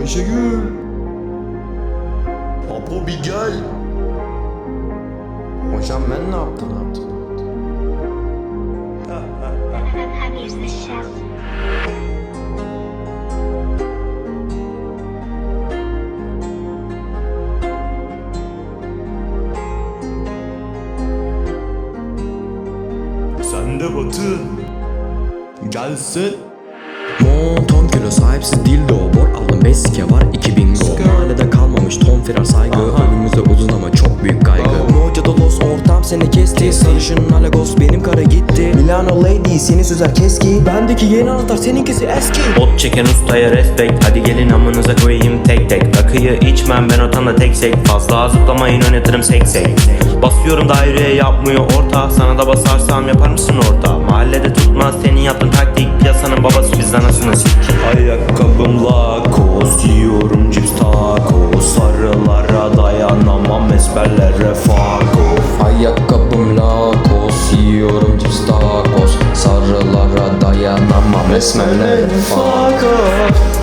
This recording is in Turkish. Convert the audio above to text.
Ayşegül. Apo bir gel. Hocam ben ne yaptım. Sen de batın. Gelsin. Monton kilo sahipsiz dildo Bor aldım besike var 2000 go Mahallede kalmamış ton firar saygı Önümüzde uzun ama çok büyük kaygı. Moja Dolos ortam seni kesti Sarışın Alagos benim kara gitti. Milano Lady seni süzer keski. Bendeki yeni anahtar seninkisi eski. Bot çeken ustaya respect Hadi gelin amınıza koyayım tek tek. Rakıyı içmem ben otanda tek sek. Fazla zıplamayın oynatırım seksek Basıyorum daireye yapmıyor orta Sana da basarsam yapar mısın orta Mahallede tutmaz anasını sik Ayakkabım lakos Yiyorum cips taco. Sarılara dayanamam Esmerlere fuck off Ayakkabım lakos Yiyorum cips tacos Sarılara dayanamam Esmerlere off